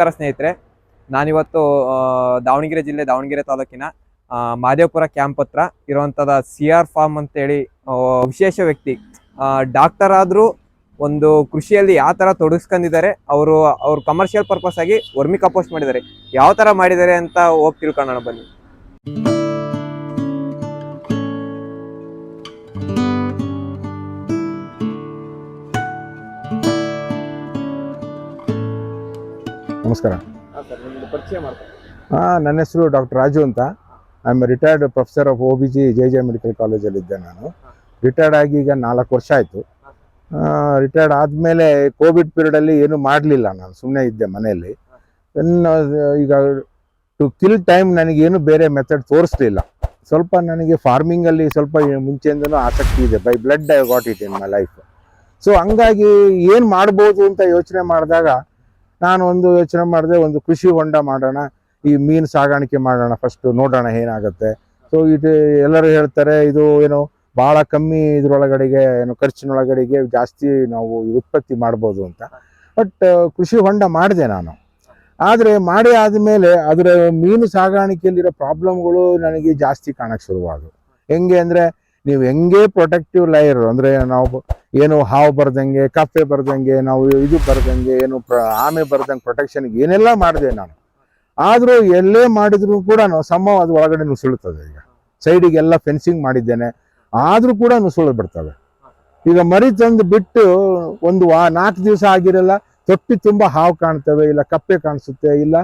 ನಮಸ್ಕಾರ ಸ್ನೇಹಿತರೆ. ನಾನಿವತ್ತು ದಾವಣಗೆರೆ ಜಿಲ್ಲೆ ದಾವಣಗೆರೆ ತಾಲೂಕಿನ ಮಾದೇವಪುರ ಕ್ಯಾಂಪ್ ಹತ್ರ ಇರುವಂಥದ್ದು ಸಿ ಆರ್ ಫಾರ್ಮ್ ಅಂತೇಳಿ ವಿಶೇಷ ವ್ಯಕ್ತಿ ಡಾಕ್ಟರ್ ಆದರೂ ಒಂದು ಕೃಷಿಯಲ್ಲಿ ಯಾವ ಥರ ತೊಡಗಿಸ್ಕೊಂಡಿದ್ದಾರೆ, ಅವರು, ಅವ್ರು ಕಮರ್ಷಿಯಲ್ ಪರ್ಪಸ್ ಆಗಿ ವರ್ಮಿ ಕಂಪೋಸ್ಟ್ ಮಾಡಿದ್ದಾರೆ. ಯಾವ ಥರ ಮಾಡಿದ್ದಾರೆ ಅಂತ ಹೋಗಿ ತಿಳ್ಕೊಳ್ಳೋಣ ಬನ್ನಿ. ನಮಸ್ಕಾರ. ಹಾಂ ನನ್ನ ಹೆಸರು ಡಾಕ್ಟರ್ ರಾಜು ಅಂತ. I am retired professor of O B G J J medical ಕಾಲೇಜಲ್ಲಿದ್ದೆ ನಾನು. ರಿಟೈರ್ಡ್ ಆಗಿ ಈಗ ನಾಲ್ಕು ವರ್ಷ ಆಯಿತು. ರಿಟೈರ್ಡ್ ಆದಮೇಲೆ ಕೋವಿಡ್ ಪೀರಿಯಡಲ್ಲಿ ಏನೂ ಮಾಡಲಿಲ್ಲ ನಾನು ಸುಮ್ಮನೆ ಇದ್ದೆ ಮನೆಯಲ್ಲಿ. ನನ್ನ ಈಗ ಟು ಕಿಲ್ ಟೈಮ್ ನನಗೇನು ಬೇರೆ ಮೆಥಡ್ ತೋರಿಸ್ಲಿಲ್ಲ. ಸ್ವಲ್ಪ ನನಗೆ ಫಾರ್ಮಿಂಗಲ್ಲಿ ಸ್ವಲ್ಪ ಮುಂಚೆಯಿಂದನೂ ಆಸಕ್ತಿ ಇದೆ by blood I got it in my life so ಹಂಗಾಗಿ ಏನು ಮಾಡ್ಬೋದು ಅಂತ ಯೋಚನೆ ಮಾಡಿದಾಗ ನಾನು ಒಂದು ಯೋಚನೆ ಮಾಡಿದೆ, ಒಂದು ಕೃಷಿ ಹೊಂಡ ಮಾಡೋಣ, ಈ ಮೀನು ಸಾಗಾಣಿಕೆ ಮಾಡೋಣ ಫಸ್ಟ್ ನೋಡೋಣ ಏನಾಗುತ್ತೆ. ಸೊ ಇದು ಎಲ್ಲರೂ ಹೇಳ್ತಾರೆ, ಇದು ಏನು ಭಾಳ ಕಮ್ಮಿ ಇದ್ರೊಳಗಡೆಗೆ, ಏನು ಖರ್ಚಿನೊಳಗಡೆಗೆ ಜಾಸ್ತಿ ನಾವು ಉತ್ಪತ್ತಿ ಮಾಡ್ಬೋದು ಅಂತ. ಬಟ್ ಕೃಷಿ ಹೊಂಡ ಮಾಡಿದೆ ನಾನು. ಆದರೆ ಮಾಡಿ ಆದಮೇಲೆ ಅದರ ಮೀನು ಸಾಗಾಣಿಕೆಯಲ್ಲಿರೋ ಪ್ರಾಬ್ಲಮ್ಗಳು ನನಗೆ ಜಾಸ್ತಿ ಕಾಣಕ್ಕೆ ಶುರುವಾದವು. ಹೆಂಗೆ ಅಂದರೆ ನೀವು ಹೆಂಗೆ ಪ್ರೊಟೆಕ್ಟಿವ್ ಲೇಯರ್ ಅಂದರೆ ನಾವು ಏನು ಹಾವು ಬರ್ದಂಗೆ ಕಪ್ಪೆ ಬರ್ದಂಗೆ, ನಾವು ಇದು ಬರ್ದಂಗೆ, ಏನು ಆಮೆ ಬರ್ದಂಗೆ ಪ್ರೊಟೆಕ್ಷನ್ಗೆ ಏನೆಲ್ಲ ಮಾಡಿದೆ ನಾನು. ಆದರೂ ಎಲ್ಲೇ ಮಾಡಿದ್ರು ಕೂಡ ಸಮ ಅದು ಒಳಗಡೆ ನುಸುಳುತ್ತದೆ ಈಗ. ಸೈಡಿಗೆಲ್ಲ ಫೆನ್ಸಿಂಗ್ ಮಾಡಿದ್ದೇನೆ. ಆದರೂ ಕೂಡ ನುಸುಳು ಬಿಡ್ತವೆ. ಈಗ ಮರಿ ತಂದು ಬಿಟ್ಟು ಒಂದು ವಾ ನಾಲ್ಕು ದಿವಸ ಆಗಿರಲ್ಲ, ತೊಟ್ಟಿ ತುಂಬ ಹಾವು ಕಾಣ್ತವೆ, ಇಲ್ಲ ಕಪ್ಪೆ ಕಾಣಿಸುತ್ತೆ, ಇಲ್ಲ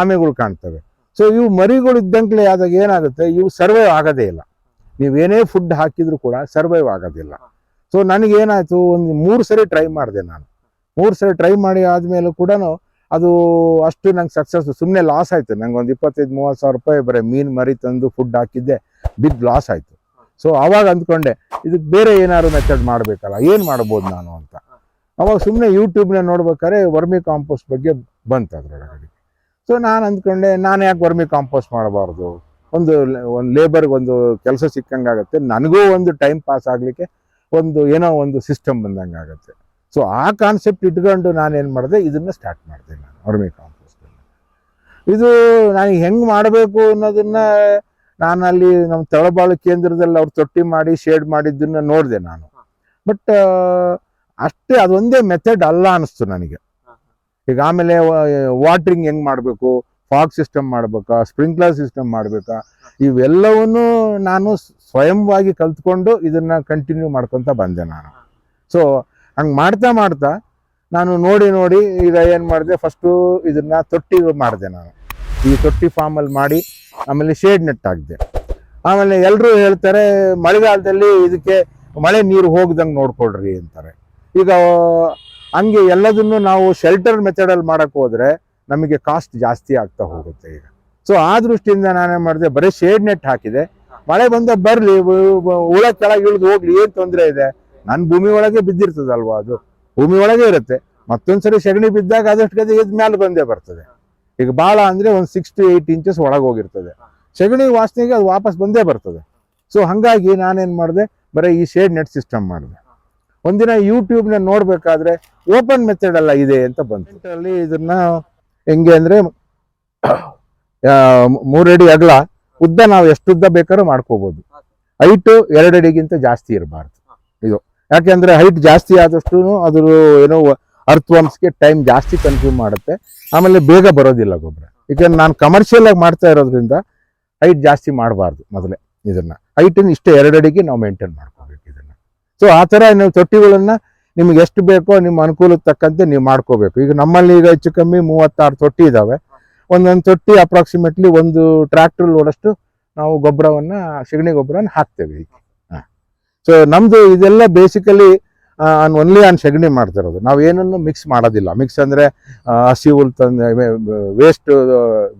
ಆಮೆಗಳು ಕಾಣ್ತವೆ. ಸೊ ಇವು ಮರಿಗಳು ಇದ್ದಂಕ್ಲೆ ಆದಾಗ ಏನಾಗುತ್ತೆ? ಇವು ಸರ್ವೈವ್ ಆಗೋದೇ ಇಲ್ಲ. ನೀವೇನೇ ಫುಡ್ ಹಾಕಿದ್ರು ಕೂಡ ಸರ್ವೈವ್ ಆಗೋದಿಲ್ಲ. ಸೊ ನನಗೇನಾಯಿತು, ಒಂದು ಮೂರು ಸರಿ ಟ್ರೈ ಮಾಡಿದೆ ನಾನು. ಮೂರು ಸರಿ ಟ್ರೈ ಮಾಡಿ ಆದಮೇಲೂ ಕೂಡ ಅದು ಅಷ್ಟು ನಂಗೆ ಸಕ್ಸಸ್ ಸುಮ್ಮನೆ ಲಾಸ್ ಆಯ್ತು. ನಂಗೆ ಒಂದು ಇಪ್ಪತ್ತೈದು, ಮೂವತ್ತು ಸಾವಿರ ರೂಪಾಯಿ ಬರೀ ಮೀನು ಮರಿ ತಂದು ಫುಡ್ ಹಾಕಿದ್ದೆ ಬಿಗ್ ಲಾಸ್ ಆಯ್ತು. ಸೊ ಅವಾಗ ಅಂದ್ಕೊಂಡೆ ಇದಕ್ಕೆ ಬೇರೆ ಏನಾದ್ರು ಮೆಥಡ್ ಮಾಡಬೇಕಲ್ಲ, ಏನು ಮಾಡ್ಬೋದು ನಾನು ಅಂತ. ಅವಾಗ ಸುಮ್ಮನೆ ಯೂಟ್ಯೂಬ್ನ ನೋಡ್ಬೇಕಾದ್ರೆ ವರ್ಮಿ ಕಾಂಪೋಸ್ಟ್ ಬಗ್ಗೆ ಬಂತು ಅದರೊಳಗಡೆ. ಸೊ ನಾನು ಅಂದ್ಕೊಂಡೆ, ನಾನು ಯಾಕೆ ವರ್ಮಿ ಕಾಂಪೋಸ್ಟ್ ಮಾಡಬಾರ್ದು? ಒಂದು ಒಂದು ಲೇಬರ್ಗೆ ಒಂದು ಕೆಲಸ ಸಿಕ್ಕಂಗಾಗತ್ತೆ. ನನಗೂ ಒಂದು ಟೈಮ್ ಪಾಸ್ ಆಗಲಿಕ್ಕೆ ಒಂದು ಏನೋ ಒಂದು ಸಿಸ್ಟಮ್ ಬಂದಂಗೆ ಆಗುತ್ತೆ ಸೊ ಆ ಕಾನ್ಸೆಪ್ಟ್ ಇಟ್ಕೊಂಡು ನಾನೇನು ಮಾಡಿದೆ ಇದನ್ನು ಸ್ಟಾರ್ಟ್ ಮಾಡಿದೆ ನಾನು ವರ್ಮಿ ಕಾಂಪೋಸ್ಟ್ ಇದು ನಾನು ಹೆಂಗೆ ಮಾಡಬೇಕು ಅನ್ನೋದನ್ನ ನಾನು ಅಲ್ಲಿ ನಮ್ಮ ತಳಬಾಳು ಕೇಂದ್ರದಲ್ಲಿ ಅವ್ರು ತೊಟ್ಟಿ ಮಾಡಿ ಶೇಡ್ ಮಾಡಿದ್ದನ್ನು ನೋಡಿದೆ ನಾನು. ಬಟ್ ಅಷ್ಟೇ ಅದೊಂದೇ ಮೆಥಡ್ ಅಲ್ಲ ಅನ್ನಿಸ್ತು ನನಗೆ. ಈಗ ಆಮೇಲೆ ವಾಟ್ರಿಂಗ್ ಹೆಂಗ್ ಮಾಡಬೇಕು? ಫಾಗ್ ಸಿಸ್ಟಮ್ ಮಾಡ್ಬೇಕಾ, ಸ್ಪ್ರಿಂಕ್ಲರ್ ಸಿಸ್ಟಮ್ ಮಾಡಬೇಕಾ, ಇವೆಲ್ಲವನ್ನು ನಾನು ಸ್ವಯಂವಾಗಿ ಕಲ್ತ್ಕೊಂಡು ಇದನ್ನ ಕಂಟಿನ್ಯೂ ಮಾಡ್ಕೊತ ಬಂದೆ ನಾನು. ಸೊ ಹಂಗೆ ಮಾಡ್ತಾ ಮಾಡ್ತಾ ನಾನು ನೋಡಿ ನೋಡಿ ಈಗ ಏನು ಮಾಡಿದೆ ಫಸ್ಟು ಇದನ್ನ ತೊಟ್ಟಿ ಮಾಡಿದೆ ನಾನು. ಈ ತೊಟ್ಟಿ ಫಾರ್ಮಲ್ಲಿ ಮಾಡಿ ಆಮೇಲೆ ಶೇಡ್ ನೆಟ್ ಹಾಕಿದೆ. ಆಮೇಲೆ ಎಲ್ಲರೂ ಹೇಳ್ತಾರೆ, ಮಳೆಗಾಲದಲ್ಲಿ ಇದಕ್ಕೆ ಮಳೆ ನೀರು ಹೋಗ್ದಂಗೆ ನೋಡ್ಕೊಳ್ರಿ ಅಂತಾರೆ. ಈಗ ಹಂಗೆ ಎಲ್ಲದನ್ನು ನಾವು ಶೆಲ್ಟರ್ ಮೆಥಡಲ್ಲಿ ಮಾಡೋಕ್ಕೆ ಹೋದ್ರೆ ನಮಗೆ ಕಾಸ್ಟ್ ಜಾಸ್ತಿ ಆಗ್ತಾ ಹೋಗುತ್ತೆ ಈಗ. ಸೊ ಆ ದೃಷ್ಟಿಯಿಂದ ನಾನೇನು ಮಾಡಿದೆ, ಬರೀ ಶೇಡ್ ನೆಟ್ ಹಾಕಿದೆ. ಮಳೆ ಬಂದ ಬರಲಿ ಹುಳ ಕೆಳಗೆ ಇಳಿದು ಹೋಗ್ಲಿ, ಏನು ತೊಂದರೆ ಇದೆ? ನನ್ನ ಭೂಮಿ ಒಳಗೆ ಬಿದ್ದಿರ್ತದಲ್ವಾ ಅದು? ಭೂಮಿ ಒಳಗೆ ಇರುತ್ತೆ. ಮತ್ತೊಂದ್ಸರಿ ಸಗಣಿ ಬಿದ್ದಾಗ ಅದಷ್ಟು ಗದೆ ಇದ್ ಮೇಲೆ ಬಂದೇ ಬರ್ತದೆ. ಈಗ ಭಾಳ ಅಂದ್ರೆ ಒಂದು ಸಿಕ್ಸ್ ಟು ಏಯ್ಟ್ ಇಂಚಸ್ ಒಳಗೆ ಹೋಗಿರ್ತದೆ. ಸಗಣಿ ವಾಸನೆಗೆ ಅದು ವಾಪಸ್ ಬಂದೇ ಬರ್ತದೆ. ಸೊ ಹಾಗಾಗಿ ನಾನೇನು ಮಾಡಿದೆ, ಬರೀ ಈ ಶೇಡ್ ನೆಟ್ ಸಿಸ್ಟಮ್ ಮಾಡಿದೆ. ಒಂದಿನ ಯೂಟ್ಯೂಬ್ನ ನೋಡ್ಬೇಕಾದ್ರೆ ಓಪನ್ ಮೆಥಡ್ ಎಲ್ಲ ಇದೆ ಅಂತ ಬಂತು. ಅಲ್ಲಿ ಇದನ್ನ ಹೆಂಗೆ ಅಂದರೆ ಮೂರಡಿ ಅಗಲ, ಉದ್ದ ನಾವು ಎಷ್ಟು ಉದ್ದ ಬೇಕಾದ್ರೂ ಮಾಡ್ಕೋಬಹುದು ಹೈಟ್ ಎರಡಡಿಗಿಂತ ಜಾಸ್ತಿ ಇರಬಾರ್ದು. ಇದು. ಯಾಕೆಂದ್ರೆ ಹೈಟ್ ಜಾಸ್ತಿ ಆದಷ್ಟು ಅದ್ರ ಏನೋ ಅರ್ಥವಂಶಕ್ಕೆ ಟೈಮ್ ಜಾಸ್ತಿ ಕನ್ಸ್ಯೂಮ್ ಮಾಡುತ್ತೆ. ಆಮೇಲೆ ಬೇಗ ಬರೋದಿಲ್ಲ ಗೊಬ್ಬರ ಈಗ ನಾನು ಕಮರ್ಷಿಯಲ್ ಆಗಿ ಮಾಡ್ತಾ ಇರೋದ್ರಿಂದ ಹೈಟ್ ಜಾಸ್ತಿ ಮಾಡಬಾರ್ದು ಮೊದಲೇ ಇದನ್ನ. ಹೈಟನ್ನು ಇಷ್ಟೇ ಎರಡಡಿಗೆ ನಾವು ಮೇಂಟೈನ್ ಮಾಡ್ಕೋಬೇಕು ಇದನ್ನ. ಸೊ ಆ ಥರ ನೀವು ತೊಟ್ಟಿಗಳನ್ನ ನಿಮ್ಗೆ ಎಷ್ಟು ಬೇಕೋ ನಿಮ್ಮ ಅನುಕೂಲಕ್ಕೆ ತಕ್ಕಂತೆ ನೀವು ಮಾಡ್ಕೋಬೇಕು. ಈಗ ನಮ್ಮಲ್ಲಿ ಈಗ ಹೆಚ್ಚು ಕಮ್ಮಿ ಮೂವತ್ತಾರು ತೊಟ್ಟಿ ಇದ್ದಾವೆ ಒಂದೊಂದು ತೊಟ್ಟಿ ಅಪ್ರಾಕ್ಸಿಮೇಟ್ಲಿ ಒಂದು ಟ್ರ್ಯಾಕ್ಟರ್ ಲೋಡಷ್ಟು ನಾವು ಗೊಬ್ಬರವನ್ನ, ಸಗಣಿ ಗೊಬ್ಬರವನ್ನು ಹಾಕ್ತೇವೆ ಈಗ. ಸೊ ನಮ್ದು ಇದೆಲ್ಲ ಬೇಸಿಕಲಿ ಒನ್ಲಿ ಆನ್ ಸಗಣಿ ಮಾಡ್ತಿರೋದು ನಾವು ಏನನ್ನು ಮಿಕ್ಸ್ ಮಾಡೋದಿಲ್ಲ. ಮಿಕ್ಸ್ ಅಂದ್ರೆ ಹಸಿ ಹುಲ್ ತಂದು ವೇಸ್ಟ್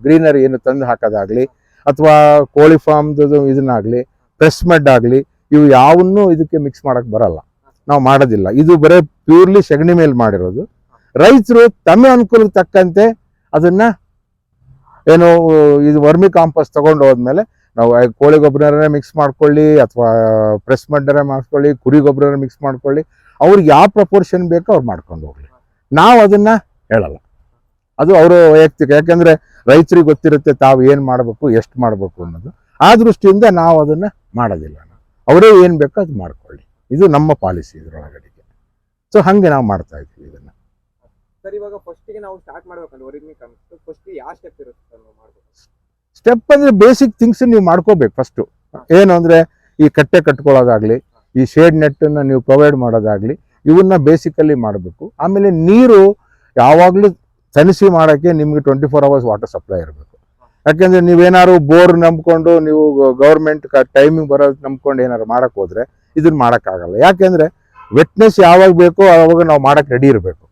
ಗ್ರೀನರಿ ಏನು ತಂದು ಹಾಕೋದಾಗಲಿ, ಅಥವಾ ಕೋಳಿ ಫಾರ್ಮ್ದು ಇದನ್ನಾಗ್ಲಿ ಪ್ರೆಸ್ ಮಡ್ ಆಗಲಿ, ಇವು ಯಾವನ್ನೂ ಇದಕ್ಕೆ ಮಿಕ್ಸ್ ಮಾಡಕ್ ಬರಲ್ಲ. ನಾವು ಮಾಡೋದಿಲ್ಲ. ಇದು ಬರೀ ಪ್ಯೂರ್ಲಿ ಸಗಣಿ ಮೇಲೆ ಮಾಡಿರೋದು. ರೈತರು ತಮ್ಮ ಅನುಕೂಲಕ್ಕೆ ತಕ್ಕಂತೆ ಅದನ್ನ ಏನು, ಇದು ವರ್ಮಿ ಕಾಂಪೋಸ್ಟ್ ತಗೊಂಡು ಹೋದ್ಮೇಲೆ ನಾವು ಕೋಳಿ ಗೊಬ್ಬರನೇ ಮಿಕ್ಸ್ ಮಾಡ್ಕೊಳ್ಳಿ ಅಥವಾ ಪ್ರೆಸ್ ಮಡ್ಡರ ಮಾಡ್ಕೊಳ್ಳಿ, ಕುರಿ ಗೊಬ್ಬರನೇ ಮಿಕ್ಸ್ ಮಾಡ್ಕೊಳ್ಳಿ. ಅವ್ರಿಗೆ ಯಾವ ಪ್ರಪೋರ್ಷನ್ ಬೇಕೋ ಅವ್ರು ಮಾಡ್ಕೊಂಡು ಹೋಗ್ಲಿ. ನಾವು ಅದನ್ನ ಹೇಳಲ್ಲ. ಅದು ಅವರು ವೈಯಕ್ತಿಕ. ಯಾಕಂದ್ರೆ ರೈತರಿಗೆ ಗೊತ್ತಿರುತ್ತೆ ತಾವು ಏನು ಮಾಡಬೇಕು, ಎಷ್ಟು ಮಾಡಬೇಕು ಅನ್ನೋದು. ಆ ದೃಷ್ಟಿಯಿಂದ ನಾವು ಅದನ್ನ ಮಾಡೋದಿಲ್ಲ. ಅವರೇ ಏನು ಬೇಕೋ ಅದು ಮಾಡ್ಕೊಳ್ಳಿ. ಇದು ನಮ್ಮ ಪಾಲಿಸಿ ಇದರೊಳಗಡೆಗೆ. ಸೊ ಹಂಗೆ ನಾವು ಮಾಡ್ತಾ ಇದ್ದೀವಿ ಇದನ್ನ. ಸರ್ ಇವಾಗ ಫಸ್ಟಿಗೆ ನಾವು ಸ್ಟಾರ್ಟ್ ಮಾಡಬೇಕಲ್ಲ ಒರಿಜಿನಲ್ ಕಮಿಟ್ ಫಸ್ಟ್ ಯಾವ ಸ್ಟೆಪ್ ಇರುತ್ತೆ ಸರ್ ನಾವು ಮಾಡ್ಬೇಕು? ಸ್ಟೆಪ್ ಅಂದ್ರೆ ಬೇಸಿಕ್ ಥಿಂಗ್ಸ್ ನೀವು ಮಾಡ್ಕೋಬೇಕು ಫಸ್ಟು ಏನು ಅಂದ್ರೆ ಈ ಕಟ್ಟೆ ಕಟ್ಕೊಳ್ಳೋದಾಗ್ಲಿ ಈ ಶೇಡ್ ನೆಟ್ಟನ್ನು ಅನ್ನ ನೀವು ಪ್ರೊವೈಡ್ ಮಾಡೋದಾಗ್ಲಿ ಇವನ್ನ ಬೇಸಿಕಲ್ಲಿ ಮಾಡಬೇಕು. ಆಮೇಲೆ ನೀರು ಯಾವಾಗಲೂ ತನಿಸಿ ಮಾಡೋಕ್ಕೆ ನಿಮಗೆ twenty four hours water supply ಇರಬೇಕು. ಯಾಕೆಂದರೆ ನೀವೇನಾದ್ರು ಬೋರ್ ನಂಬ್ಕೊಂಡು ನೀವು ಗೌರ್ಮೆಂಟ್ ಟೈಮಿಂಗ್ ಬರೋದು ನಂಬ್ಕೊಂಡು ಏನಾದ್ರು ಮಾಡಕ್ ಹೋದ್ರೆ ಇದನ್ನ ಮಾಡೋಕ್ಕಾಗಲ್ಲ. ಯಾಕೆಂದ್ರೆ ವೆಟ್ನೆಸ್ ಯಾವಾಗ ಬೇಕೋ ಆವಾಗ ನಾವು ಮಾಡಕ್ ರೆಡಿ ಇರಬೇಕು.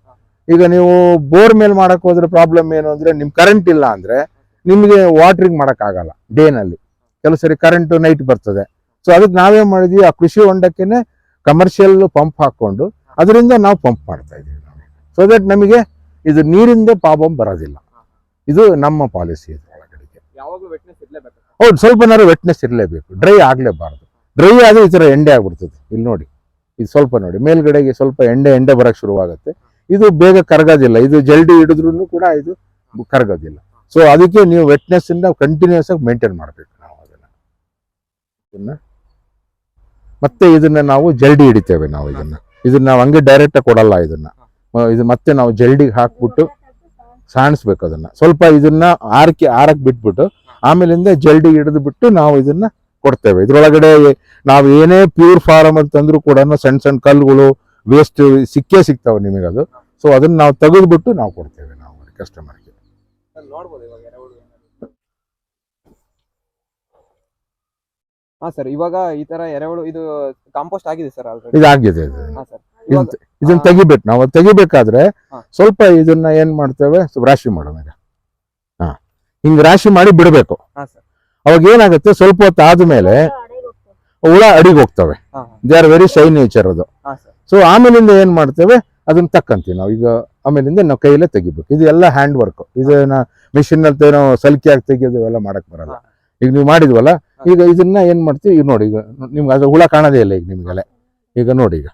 ಈಗ ನೀವು ಬೋರ್ ಮೇಲೆ ಮಾಡಕ್ ಹೋದ್ರೆ ಪ್ರಾಬ್ಲಮ್ ಏನು ಅಂದ್ರೆ ನಿಮ್ಮ ಕರೆಂಟ್ ಇಲ್ಲ ಅಂದ್ರೆ ನಿಮಗೆ ವಾಟ್ರಿಂಗ್ ಆಗಲ್ಲ ಡೇನಲ್ಲಿ ಕೆಲವು ಸರಿ ಕರೆಂಟ್ ನೈಟ್ ಬರ್ತದೆ. ಸೊ ಅದಕ್ಕೆ ನಾವೇನು ಮಾಡಿದ್ವಿ? ಆ ಕೃಷಿ ಹೊಂಡಕ್ಕೆನೆ ಕಮರ್ಷಿಯಲ್ ಪಂಪ್ ಹಾಕ್ಕೊಂಡು ಅದರಿಂದ ನಾವು ಪಂಪ್ ಮಾಡ್ತಾ ಇದೀವಿ ಸೊ ದಟ್ ನಮಗೆ ಇದು ನೀರಿಂದ ಪ್ರಾಬ್ಲಮ್ ಬರೋದಿಲ್ಲ. ಇದು ನಮ್ಮ ಪಾಲಿಸಿ ಇದೆ ಒಳಗಡೆಗೆ ಯಾವಾಗಲೂ ವೆಟ್ನೆಸ್ ಇರಲೇಬೇಕು. ಹೌದು ಸ್ವಲ್ಪನಾರು ವೆಟ್ನೆಸ್ ಇರಲೇಬೇಕು. ಡ್ರೈ ಆಗಲೇಬಾರ್ದು. ಡ್ರೈ ಆದ್ರೆ ಈ ಥರ ಎಂಡೆ ಆಗ್ಬಿಡ್ತದೆ. ಇಲ್ಲಿ ನೋಡಿ, ಇದು ಸ್ವಲ್ಪ ನೋಡಿ, ಮೇಲ್ಗಡೆಗೆ ಸ್ವಲ್ಪ ಎಂಡೆ ಎಂಡೆ ಬರಕ್ ಶುರುವಾಗುತ್ತೆ. ಇದು ಬೇಗ ಕರಗೋದಿಲ್ಲ. ಇದು ಜಲ್ಡಿ ಹಿಡಿದ್ರೂ ಕೂಡ ಇದು ಕರಗೋದಿಲ್ಲ. ಸೊ ಅದಕ್ಕೆ ನೀವು ವೆಟ್ನೆಸ್ ಇಂದ ಕಂಟಿನ್ಯೂಸ್ ಆಗಿ ಮೇಂಟೈನ್ ಮಾಡಬೇಕು ನಾವು ಅದನ್ನ. ಇದನ್ನು. ಮತ್ತೆ ಇದನ್ನ ನಾವು ಜಲ್ಡಿ ಹಿಡಿತೇವೆ ನಾವು ಇದನ್ನ. ಇದನ್ನು ನಾವು ಹಂಗೆ ಡೈರೆಕ್ಟ್ ಆಗಿ ಕೊಡಲ್ಲ ಇದನ್ನ. ಇದು ಮತ್ತೆ ನಾವು ಜಲ್ಡಿಗೆ ಹಾಕ್ಬಿಟ್ಟು ಸಾಣಿಸ್ಬೇಕು ಅದನ್ನ. ಸ್ವಲ್ಪ ಇದನ್ನ ಆರಕ್ಕೆ ಆರಕ್ಕೆ ಬಿಟ್ಬಿಟ್ಟು ಆಮೇಲಿಂದ ಜಲ್ಡಿ ಹಿಡಿದು ಬಿಟ್ಟು ನಾವು ಇದನ್ನ ಕೊಡ್ತೇವೆ. ಇದ್ರೊಳಗಡೆ ನಾವು ಏನೇ ಪ್ಯೂರ್ ಫಾರಮ್ ಅಂತಂದ್ರೂ ಕೂಡ ಸಣ್ಣ ಸಣ್ಣ ಕಲ್ಲುಗಳು ವೇಸ್ಟ್ ಸಿಕ್ಕೇ ಸಿಗ್ತಾವೆ ನಿಮಗೆ ಅದು. ಸೊ ಅದನ್ನ ನಾವು ತೆಗೆದುಬಿಟ್ಟು ನಾವು ಕೊಡ್ತೇವೆ ನಾವು ಕಸ್ಟಮರ್ಗೆ. ಹಾ ಸರ್ ಇವಾಗ ಈ ತರ ಎರೆಹುಳು ಇದು ಕಾಂಪೋಸ್ಟ್ ಆಗಿದೆ ಸರ್ ಆಲ್ರೆಡಿ ಇದಾಗಿದೆ ಇದು. ಇದನ್ನ ತೆಗಿಬೇಕು. ನಾವು ತೆಗಿಬೇಕಾದ್ರೆ ಸ್ವಲ್ಪ ಇದನ್ನ ಏನ್ ಮಾಡ್ತೇವೆ? ರಾಶಿ ಮಾಡೋಣ ಈಗ. ಹಾ. ಹಿಂಗ್ ರಾಶಿ ಮಾಡಿ ಬಿಡಬೇಕು. ಹಾ ಸರ್. ಅವಾಗ ಏನಾಗುತ್ತೆ? ಸ್ವಲ್ಪ ಹೊತ್ತು ಆದ್ಮೇಲೆ ಹುಳ ಅಡಿಗೆ ಹೋಗ್ತವೆ. They are very shy nature ಅದು. ಸೊ ಆಮೇಲಿಂದ ಏನ್ ಮಾಡ್ತೇವೆ? ಅದನ್ನ ತಕ್ಕಂತೀವಿ ನಾವು. ಈಗ ಆಮೇಲಿಂದ ನಾವು ಕೈಯಲ್ಲೇ ತೆಗಿಬೇಕು. ಇದು ಎಲ್ಲ ಹ್ಯಾಂಡ್ ವರ್ಕ್ ಇದನ್ನ ಮಿಷಿನ್ ಅಲ್ಲಿ ಸಲ್ಕಿ ಸಲ್ಕಿಯಾಗಿ ತೆಗಿಯೋದು ಎಲ್ಲ ಮಾಡಕ್ ಬರಲ್ಲ. ಈಗ ನೀವು ಮಾಡಿದ್ವಲ್ಲ? ಈಗ ಇದನ್ನ ಏನ್ ಮಾಡ್ತೀವಿ? ಈಗ ನೋಡಿ ಈಗ ನಿಮ್ಗೆ ಅದು ಹುಳ ಕಾಣದೇ ಇಲ್ಲ ಈಗ ನಿಮ್ಗೆಲ್ಲ. ಈಗ ನೋಡಿ ಈಗ.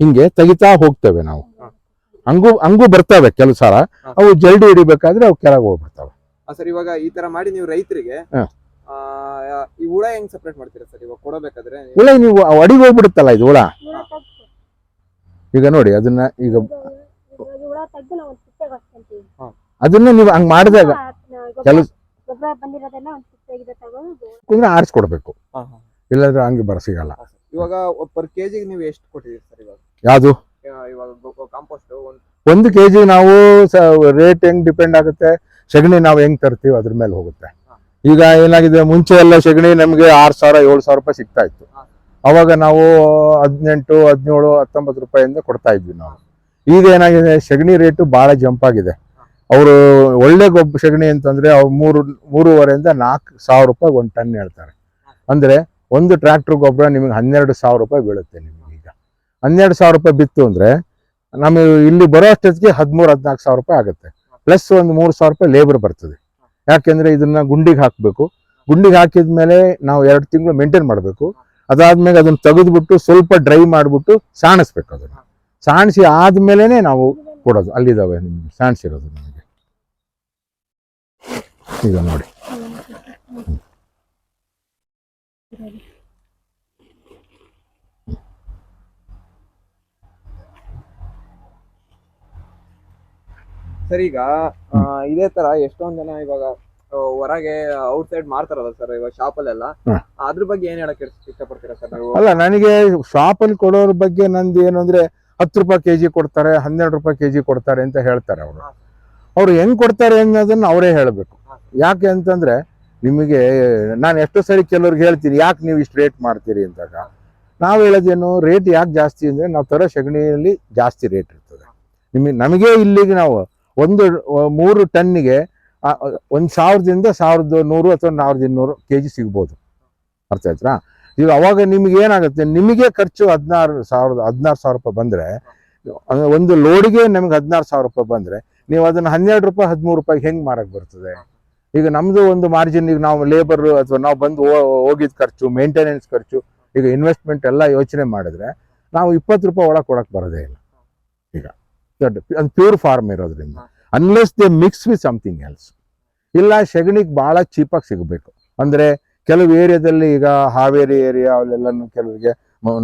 ಹಿಂಗೆ ತೆಗಿತಾ ಹೋಗ್ತೇವೆ ನಾವು. ಹಂಗೂ ಹಂಗೂ ಬರ್ತವೆ ಕೆಲವು ಸಲ. ಹಾ. ಅವು ಜಲ್ದಿ ಹಿಡಿಬೇಕಾದ್ರೆ ಅವು ಕೆಳಗೆ ಹೋಗ್ಬಿಡ್ತವೆ. ಸರ್ ಇವಾಗ ಈ ತರ ಮಾಡಿ ನೀವು ರೈತರಿಗೆ ಈ ಹುಳ ಹೆಂಗ್ ಸಪ್ರೇಟ್ ಮಾಡ್ತೀರಾ ಸರ್? ಇವಾಗ ಕೊಡಬೇಕಾದ್ರೆ ನೀವು- ಹುಳ ನೀವು ಅಡಿಗೆ ಹೋಗ್ಬಿಡುತ್ತಲ್ಲ ಇದು ಹುಳ? ಈಗ ನೋಡಿ ಅದನ್ನ ಈಗ ಹುಳ ತೆಗ್ದು ನಾವು ಒಂದು ಸಿಪ್ಪೆಗೆ ಅದನ್ನ ನೀವು ಹಂಗ್ ಮಾಡಿದಾಗ ಕೆಲಸ- ಗೊಬ್ಬರ ಬಂದಿರೋದನ್ನ ಒಂದು ತಗೊಂಡು. ಆರಿಸ್ಕೊಡ್ಬೇಕು. ಹಾ, ಹಾ. ಇಲ್ಲಾಂದ್ರೆ ಹಂಗೆ ಬರ ಸಿಗಲ್ಲ. ಇವಾಗ ಪರ್ ಕೆಜಿಗೆ ನೀವು ಎಷ್ಟು ಕೊಟ್ಟಿದ್ದೀರಿ ಸರ್ ಇವಾಗ? ಯಾವುದು? ಇವಾಗ ಕಾಂಪೋಸ್ಟ್ ಒಂದು ಒಂದು ಕೆ ಜಿ ನಾವು ರೇಟ್ ಹೆಂಗ್ ಡಿಪೆಂಡ್ ಆಗುತ್ತೆ? ಸಗಣಿ ನಾವು ಹೆಂಗ್ ತರ್ತೀವಿ ಅದ್ರ ಮೇಲೆ ಹೋಗುತ್ತೆ. ಈಗ ಏನಾಗಿದೆ ಮುಂಚೆ ಎಲ್ಲ ಸೆಗಣಿ ನಮಗೆ ಆರ್ ಸಾವಿರ ಏಳು ಸಾವಿರ ರೂಪಾಯಿ ಸಿಗ್ತಾ ಇತ್ತು. ಅವಾಗ ನಾವು ಹದಿನೆಂಟು ಹದಿನೇಳು ಹತ್ತೊಂಬತ್ತು ರೂಪಾಯಿಂದ ಕೊಡ್ತಾ ಇದ್ವಿ ನಾವು. ಈಗ ಏನಾಗಿದೆ ಸೆಗಣಿ ರೇಟು ಬಹಳ ಜಂಪ್ ಆಗಿದೆ. ಅವರು ಒಳ್ಳೆ ಗೊಬ್ಬ ಸೆಗಣಿ ಅಂತಂದ್ರೆ ಅವ್ರು ಮೂರು ಮೂರುವರೆಯಿಂದ ನಾಲ್ಕು ಸಾವಿರ ರೂಪಾಯಿ ಒಂದು ಟನ್ ಹೇಳ್ತಾರೆ. ಅಂದ್ರೆ ಒಂದು ಟ್ರ್ಯಾಕ್ಟರ್ ಗೊಬ್ಬರ ನಿಮಗೆ ಹನ್ನೆರಡು ಸಾವಿರ ರೂಪಾಯಿ ಬೀಳುತ್ತೆ ನಿಮಗೆ ಈಗ. ಹನ್ನೆರಡು ಸಾವಿರ ರೂಪಾಯಿ ಬಿತ್ತು ಅಂದ್ರೆ ನಮಗೆ ಇಲ್ಲಿ ಬರೋ ಅಷ್ಟೊತ್ತಿಗೆ ಹದಿಮೂರು ಹದಿನಾಲ್ಕು ಸಾವಿರ ರೂಪಾಯಿ ಆಗುತ್ತೆ. ಪ್ಲಸ್ ಒಂದು ಮೂರು ಸಾವಿರ ರೂಪಾಯಿ ಲೇಬರ್ ಬರ್ತದೆ. ಯಾಕೆಂದ್ರೆ ಇದನ್ನ ಗುಂಡಿಗೆ ಹಾಕಬೇಕು. ಗುಂಡಿಗೆ ಹಾಕಿದ ಮೇಲೆ ನಾವು ಎರಡು ತಿಂಗಳು ಮೇಂಟೈನ್ ಮಾಡಬೇಕು. ಅದಾದ್ಮೇಲೆ ಅದನ್ನ ತೆಗೆದುಬಿಟ್ಟು ಸ್ವಲ್ಪ ಡ್ರೈ ಮಾಡಿಬಿಟ್ಟು ಸಾಣಿಸ್ಬೇಕು ಅದನ್ನು. ಸಾಣಿಸಿ ಆದ್ಮೇಲೆನೆ ನಾವು ಕೊಡೋದು. ಅಲ್ಲಿದ್ದಾವೆ ನಿಮಗೆ, ಸಾಣಿಸಿರೋದು ನಮಗೆ. ಈಗ ನೋಡಿ. ಸರಿ ಈಗ ಇದೇ ತರ ಎಷ್ಟೊಂದ್ ಜನ ಇವಾಗ ಹೊರಗೆ ಔಟ್ ಸೈಡ್ ಮಾರ್ತಾರಲ್ಲ ಸರ್ ಇವಾಗ ಶಾಪ್ ಅಲ್ಲೆಲ್ಲ. ಅದ್ರ ಬಗ್ಗೆ ಏನ್ ಹೇಳಕ್ ಇಷ್ಟಪಡ್ತೀರಾ ಸರ್ ನೀವು? ಅಲ್ಲ ನನಗೆ ಶಾಪಲ್ಲಿ ಕೊಡೋರ ಬಗ್ಗೆ ನಂದು ಏನು ಅಂದ್ರೆ ಹತ್ತು ರೂಪಾಯಿ ಕೆಜಿ ಕೊಡ್ತಾರೆ ಹನ್ನೆರಡು ರೂಪಾಯಿ ಕೆಜಿ ಕೊಡ್ತಾರೆ ಅಂತ ಹೇಳ್ತಾರೆ ಅವರು. ಅವ್ರು ಹೆಂಗ್ ಕೊಡ್ತಾರೆ ಅನ್ನೋದನ್ನ ಅವರೇ ಹೇಳಬೇಕು. ಯಾಕೆ ಅಂತಂದ್ರೆ ನಿಮಗೆ ನಾನು ಎಷ್ಟೋ ಸರಿ ಕೆಲವ್ರಿಗೆ ಹೇಳ್ತೀನಿ ಯಾಕೆ ನೀವು ಇಷ್ಟು ರೇಟ್ ಮಾಡ್ತೀರಿ ಅಂದಾಗ. ನಾವು ಹೇಳೋದೇನು ರೇಟ್ ಯಾಕೆ ಜಾಸ್ತಿ ಅಂದ್ರೆ ನಾವು ತರೋ ಸಗಣಿಯಲ್ಲಿ ಜಾಸ್ತಿ ರೇಟ್ ಇರ್ತದೆ. ನಿಮಗೆ ನಮಗೆ ಇಲ್ಲಿಗೆ ನಾವು ಒಂದು ಮೂರು ಟನ್ನಿಗೆ ಒಂದು ಸಾವಿರದಿಂದ ಸಾವಿರದ ನೂರು ಅಥವಾ ಸಾವಿರದ ಇನ್ನೂರು ಕೆ ಜಿ ಸಿಗ್ಬೋದು. ಅರ್ಥ ಆಯ್ತಾ ಈಗ ಅವಾಗ ನಿಮ್ಗೆ ಏನಾಗುತ್ತೆ, ನಿಮಗೆ ಖರ್ಚು ಹದಿನಾರು ಸಾವಿರದ, ಹದಿನಾರು ಸಾವಿರ ರೂಪಾಯಿ ಬಂದರೆ ಒಂದು ಲೋಡಿಗೆ ನಮ್ಗೆ ಹದಿನಾರು ಸಾವಿರ ರೂಪಾಯಿ ಬಂದರೆ, ನೀವು ಅದನ್ನು ಹನ್ನೆರಡು ರೂಪಾಯಿ, ಹದಿಮೂರು ರೂಪಾಯಿಗೆ ಹೆಂಗೆ ಮಾರಕ್ಕೆ ಬರ್ತದೆ? ಈಗ ನಮ್ಮದು ಒಂದು ಮಾರ್ಜಿನ್ ಈಗ ನಾವು ಲೇಬರ್ ಅಥವಾ ನಾವು ಬಂದು ಹೋಗಿದ್ ಖರ್ಚು ಮೇಂಟೆನೆನ್ಸ್ ಖರ್ಚು, ಈಗ ಇನ್ವೆಸ್ಟ್ಮೆಂಟ್ ಎಲ್ಲ ಯೋಚನೆ ಮಾಡಿದ್ರೆ, ನಾವು ಇಪ್ಪತ್ತು ರೂಪಾಯಿ ಒಳಗೆ ಕೊಡೋಕ್ಕೆ ಬರೋದೇ ಇಲ್ಲ. ಈಗ ದೊಡ್ಡ ಅದು ಪ್ಯೂರ್ ಫಾರ್ಮ್ ಇರೋದ್ರಿಂದ. Unless they mix with something else ಇಲ್ಲ, ಸೆಗಣಿಗೆ ಭಾಳ ಚೀಪಾಗಿ ಸಿಗಬೇಕು. ಅಂದರೆ ಕೆಲವು ಏರಿಯಾದಲ್ಲಿ ಈಗ ಹಾವೇರಿ ಏರಿಯಾ ಅಲ್ಲೆಲ್ಲನೂ ಕೆಲವರಿಗೆ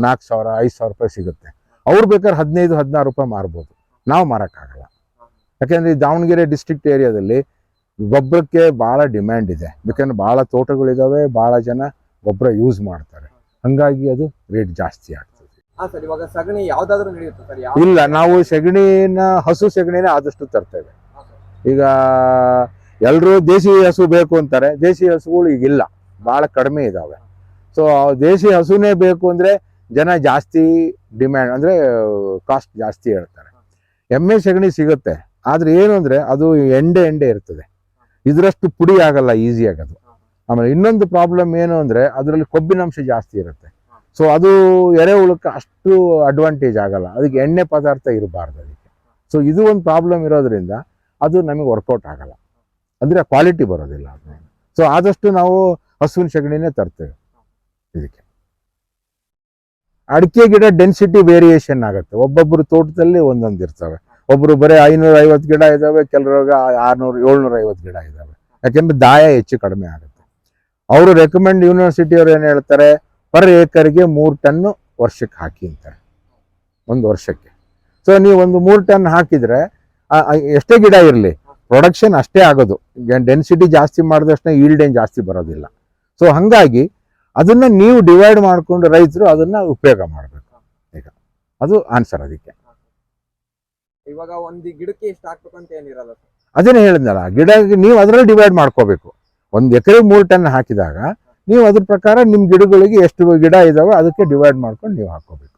ನಾಲ್ಕು ಸಾವಿರ, ಐದು ಸಾವಿರ ರೂಪಾಯಿ ಸಿಗುತ್ತೆ. ಅವ್ರು ಬೇಕಾದ್ರೆ ಹದಿನೈದು, ಹದಿನಾರು ರೂಪಾಯಿ ಮಾರ್ಬೋದು. ನಾವು ಮಾರೋಕ್ಕಾಗಲ್ಲ. ಯಾಕೆಂದರೆ ಈ ದಾವಣಗೆರೆ ಡಿಸ್ಟ್ರಿಕ್ಟ್ ಏರಿಯಾದಲ್ಲಿ ಗೊಬ್ಬರಕ್ಕೆ ಭಾಳ ಡಿಮ್ಯಾಂಡ್ ಇದೆ. ಯಾಕಂದ್ರೆ ಭಾಳ ತೋಟಗಳಿದ್ದಾವೆ ಭಾಳ ಜನ ಗೊಬ್ಬರ ಯೂಸ್ ಮಾಡ್ತಾರೆ. ಹಂಗಾಗಿ ಅದು ರೇಟ್ ಜಾಸ್ತಿ ಆಗ್ತದೆ ಹಾ ಸರ್ ಇವಾಗ ಸಗಣಿ ಯಾವ್ದಾದ್ರು ನಡೆಯುತ್ತೆ ಸರ್? ಯಾವ ಇಲ್ಲ ನಾವು ಸೆಗಣಿನ ಹಸು ಸೆಗಣಿನ ಆದಷ್ಟು ತರ್ತೇವೆ. ಈಗ ಎಲ್ಲರೂ ದೇಸಿ ಹಸು ಬೇಕು ಅಂತಾರೆ. ದೇಸಿ ಹಸುಗಳು ಈಗಿಲ್ಲ ಭಾಳ ಕಡಿಮೆ ಇದಾವೆ. ಸೊ ದೇಸಿ ಹಸುನೇ ಬೇಕು ಅಂದ್ರೆ ಜನ ಜಾಸ್ತಿ ಡಿಮ್ಯಾಂಡ್ ಅಂದ್ರೆ ಕಾಸ್ಟ್ ಜಾಸ್ತಿ ಹೇಳ್ತಾರೆ. ಎಮ್ಮೆ ಸೆಗಣಿ ಸಿಗುತ್ತೆ ಆದ್ರೆ ಏನು ಅಂದ್ರೆ ಅದು ಎಂಡೆ ಎಂಡೆ ಇರ್ತದೆ. ಇದರಷ್ಟು ಪುಡಿ ಆಗಲ್ಲ ಈಸಿಯಾಗಿ ಅದು. ಆಮೇಲೆ ಇನ್ನೊಂದು ಪ್ರಾಬ್ಲಮ್ ಏನು ಅಂದ್ರೆ ಅದರಲ್ಲಿ ಕೊಬ್ಬಿನಾಂಶ ಜಾಸ್ತಿ ಇರುತ್ತೆ. ಸೊ ಅದು ಎರೆಹುಳಕ್ಕೆ ಅಷ್ಟು ಅಡ್ವಾಂಟೇಜ್ ಆಗಲ್ಲ. ಅದಕ್ಕೆ ಎಣ್ಣೆ ಪದಾರ್ಥ ಇರಬಾರ್ದು ಅದಕ್ಕೆ. ಸೊ ಇದು ಒಂದು ಪ್ರಾಬ್ಲಮ್ ಇರೋದ್ರಿಂದ ಅದು ನಮಗೆ ವರ್ಕೌಟ್ ಆಗಲ್ಲ. ಅಂದರೆ ಕ್ವಾಲಿಟಿ ಬರೋದಿಲ್ಲ ಸೊ ಆದಷ್ಟು ನಾವು ಹಸುವಿನ ಸಗಣಿನೇ ತರ್ತೇವೆ. ಇದಕ್ಕೆ. ಅಡಿಕೆ ಗಿಡ ಡೆನ್ಸಿಟಿ ವೇರಿಯೇಷನ್ ಆಗುತ್ತೆ. ಒಬ್ಬೊಬ್ಬರು ತೋಟದಲ್ಲಿ ಒಂದೊಂದು ಇರ್ತವೆ. ಒಬ್ಬರು ಬರೀ ಐನೂರ ಐವತ್ತು ಗಿಡ ಇದ್ದಾವೆ ಕೆಲವ್ರಿಗೆ ಆರ್ನೂರು ಏಳ್ನೂರ ಐವತ್ತು ಗಿಡ ಇದ್ದಾವೆ ಯಾಕೆಂದ್ರೆ ದಾಯ ಹೆಚ್ಚು ಕಡಿಮೆ ಆಗುತ್ತೆ. ಅವರು ರೆಕಮೆಂಡ್ ಯೂನಿವರ್ಸಿಟಿ ಅವ್ರು ಏನು ಹೇಳ್ತಾರೆ? ಪರ್ ಏಕರ್ಗೆ ಮೂರು ಟನ್ನು ವರ್ಷಕ್ಕೆ ಹಾಕಿ ಅಂತಾರೆ. ಒಂದು ವರ್ಷಕ್ಕೆ. ಸೊ ನೀವು ಒಂದು ಮೂರು ಟನ್ ಹಾಕಿದ್ರೆ ಎಷ್ಟೇ ಗಿಡ ಇರಲಿ ಪ್ರೊಡಕ್ಷನ್ ಅಷ್ಟೇ ಆಗೋದು. ಡೆನ್ಸಿಟಿ ಜಾಸ್ತಿ ಮಾಡಿದಷ್ಟೇ ಈಲ್ಡ್ ಏನು ಜಾಸ್ತಿ ಬರೋದಿಲ್ಲ. ಸೊ ಹಾಗಾಗಿ ಅದನ್ನ ನೀವು ಡಿವೈಡ್ ಮಾಡಿಕೊಂಡು ರೈತರು ಅದನ್ನ ಉಪಯೋಗ ಮಾಡಬೇಕು. ಈಗ ಅದು ಆನ್ಸರ್ ಅದಕ್ಕೆ. ಇವಾಗ ಒಂದು ಗಿಡಕ್ಕೆ ಎಷ್ಟು ಹಾಕ್ಬೇಕು ಅಂತ ಏನಿರಲ್ಲ ಅದನ್ನೇ ಹೇಳಿದ್ನಲ್ಲ ಗಿಡ ನೀವು ಅದರಲ್ಲಿ ಡಿವೈಡ್ ಮಾಡ್ಕೋಬೇಕು. ಒಂದು ಎಕರೆ ಮೂರು ಟನ್ ಹಾಕಿದಾಗ ನೀವು ಅದ್ರ ಪ್ರಕಾರ ನಿಮ್ಮ ಗಿಡಗಳಿಗೆ ಎಷ್ಟು ಗಿಡ ಇದಾವೆ ಅದಕ್ಕೆ ಡಿವೈಡ್ ಮಾಡ್ಕೊಂಡು ನೀವು ಹಾಕೋಬೇಕು